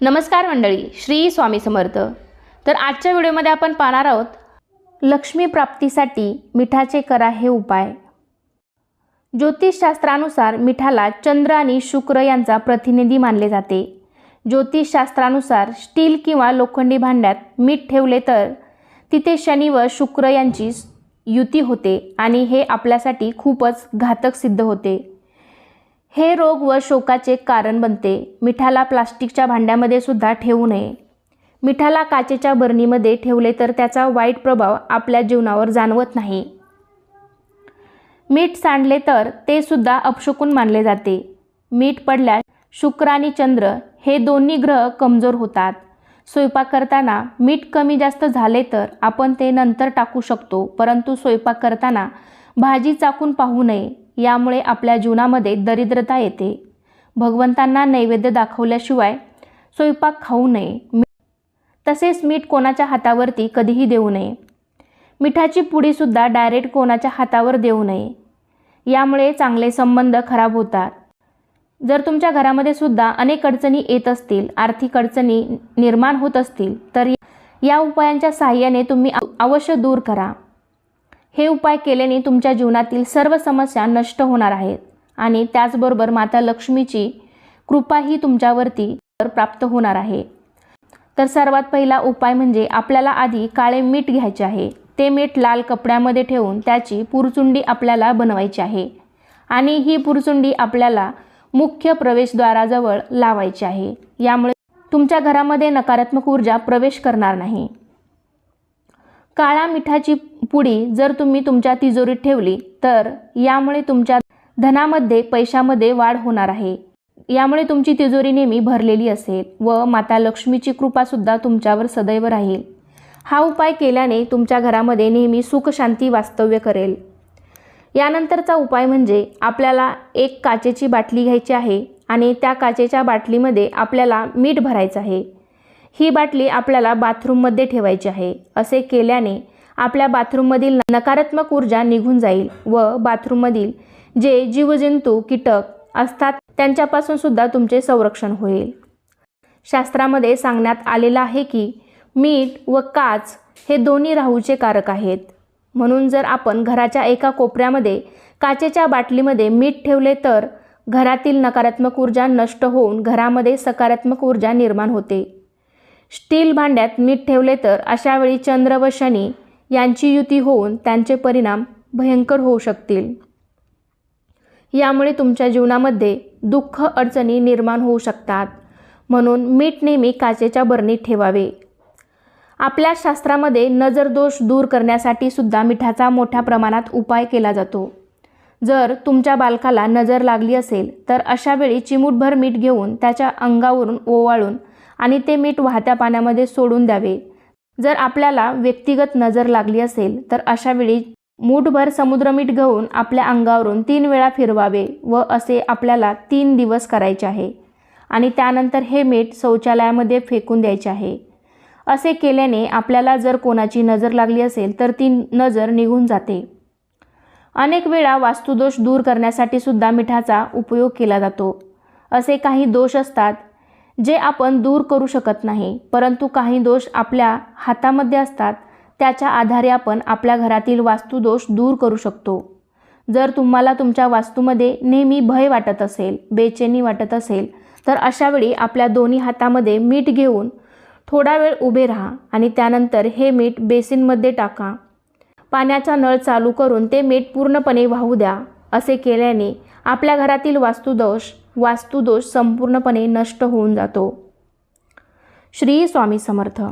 नमस्कार मंडळी श्री स्वामी समर्थ. तर आजच्या व्हिडिओमध्ये आपण पाहणार आहोत लक्ष्मी प्राप्तीसाठी मिठाचे करा हे उपाय. ज्योतिषशास्त्रानुसार मिठाला चंद्र आणि शुक्र यांचा प्रतिनिधी मानले जाते. ज्योतिषशास्त्रानुसार स्टील किंवा लोखंडी भांड्यात मीठ ठेवले तर तिथे शनी व शुक्र यांची युती होते आणि हे आपल्यासाठी खूपच घातक सिद्ध होते. हे रोग व शोकाचे कारण बनते. मिठाला प्लास्टिकच्या भांड्यामध्ये सुद्धा ठेवू नये. मिठाला काचेच्या बरणीमध्ये ठेवले तर त्याचा वाईट प्रभाव आपल्या जीवनावर जाणवत नाही. मीठ सांडले तर ते सुद्धा अपशकुन मानले जाते. मीठ पडल्यास शुक्र आणि चंद्र हे दोन्ही ग्रह कमजोर होतात. स्वयंपाक करताना मीठ कमी जास्त झाले तर आपण ते नंतर टाकू शकतो परंतु स्वयंपाक करताना भाजी चाकून पाहू नये. यामुळे आपल्या जीवनामध्ये दरिद्रता येते. भगवंतांना नैवेद्य दाखवल्याशिवाय स्वयंपाक खाऊ नये. मी- तसेच मीठ कोणाच्या हातावरती कधीही देऊ नये. मिठाची पुडीसुद्धा डायरेक्ट कोणाच्या हातावर देऊ नये. यामुळे चांगले संबंध खराब होतात. जर तुमच्या घरामध्ये सुद्धा अनेक अडचणी येत असतील आर्थिक अडचणी निर्माण होत असतील तर या उपायांच्या सहाय्याने तुम्ही अव- अवश्य दूर करा. हे उपाय केल्याने तुमच्या जीवनातील सर्व समस्या नष्ट होणार आहेत आणि त्याचबरोबर माता लक्ष्मीची कृपाही तुमच्यावरती प्राप्त होणार आहे. तर सर्वात पहिला उपाय म्हणजे आपल्याला आधी काळे मीठ घ्यायचे आहे. ते मीठ लाल कपड्यामध्ये ठेवून त्याची पुरचुंडी आपल्याला बनवायची आहे. आणि ही पुरचुंडी आपल्याला मुख्य प्रवेशद्वाराजवळ लावायची आहे. यामुळे तुमच्या घरामध्ये नकारात्मक ऊर्जा प्रवेश करणार नाही. काळा मिठाची पुडी जर तुम्ही तुमच्या तिजोरीत ठेवली तर यामुळे तुमच्या धनामध्ये पैशामध्ये वाढ होणार आहे. यामुळे तुमची तिजोरी नेहमी भरलेली असेल व माता लक्ष्मीची कृपासुद्धा तुमच्यावर सदैव राहील. हा उपाय केल्याने तुमच्या घरामध्ये नेहमी सुख शांती वास्तव्य करेल. यानंतरचा उपाय म्हणजे आपल्याला एक काचेची बाटली घ्यायची आहे आणि त्या काचेच्या बाटलीमध्ये आपल्याला मीठ भरायचं आहे. ही बाटली आपल्याला बाथरूममध्ये ठेवायची आहे. असे केल्याने आपल्या बाथरूममधील नकारात्मक ऊर्जा निघून जाईल व बाथरूममधील जे जीवजंतू कीटक असतात त्यांच्यापासून सुद्धा तुमचे संरक्षण होईल. शास्त्रामध्ये सांगण्यात आलेलं आहे की मीठ व काच हे दोन्ही राहूचे कारक आहेत. म्हणून जर आपण घराच्या एका कोपऱ्यामध्ये काचेच्या बाटलीमध्ये मीठ ठेवले तर घरातील नकारात्मक ऊर्जा नष्ट होऊन घरामध्ये सकारात्मक ऊर्जा निर्माण होते. स्टील भांड्यात मीठ ठेवले तर अशावेळी चंद्र व शनी यांची युती होऊन त्यांचे परिणाम भयंकर होऊ शकतील. यामुळे तुमच्या जीवनामध्ये दुःख अडचणी निर्माण होऊ शकतात. म्हणून मीठ नेहमी काचेच्या बरणीत ठेवावे. आपल्या शास्त्रामध्ये नजर दोष दूर करण्यासाठी सुद्धा मिठाचा मोठ्या प्रमाणात उपाय केला जातो. जर तुमच्या बालकाला नजर लागली असेल तर अशावेळी चिमूटभर मीठ घेऊन त्याच्या अंगावरून ओवाळून आणि ते मीठ वाहत्या पाण्यामध्ये सोडून द्यावे. जर आपल्याला व्यक्तिगत नजर लागली असेल तर अशावेळी मूठभर मूठभर समुद्रमीठ घेऊन आपल्या अंगावरून तीन वेळा फिरवावे व असे आपल्याला तीन दिवस करायचे आहे. आणि त्यानंतर हे मीठ शौचालयामध्ये फेकून द्यायचे आहे. असे केल्याने आपल्याला जर कोणाची नजर लागली असेल तर ती नजर निघून जाते. अनेक वेळा वास्तुदोष दूर करण्यासाठी सुद्धा मिठाचा उपयोग केला जातो. असे काही दोष असतात जे आपण दूर करू शकत नाही परंतु काही दोष आपल्या हातामध्ये असतात त्याच्या आधारे आपण आपल्या घरातील वास्तुदोष दूर करू शकतो. जर तुम्हाला तुमच्या वास्तूमध्ये नेहमी भय वाटत असेल बेचैनी वाटत असेल तर अशावेळी आपल्या दोन्ही हातामध्ये मीठ घेऊन थोडा वेळ उभे राहा आणि त्यानंतर हे मीठ बेसिनमध्ये टाका. पाण्याचा नळ चालू करून ते मीठ पूर्णपणे वाहू द्या असे केल्याने आपल्या घरातील वास्तुदोष वास्तुदोष संपूर्णपणे नष्ट होऊन जातो. श्री स्वामी समर्थ.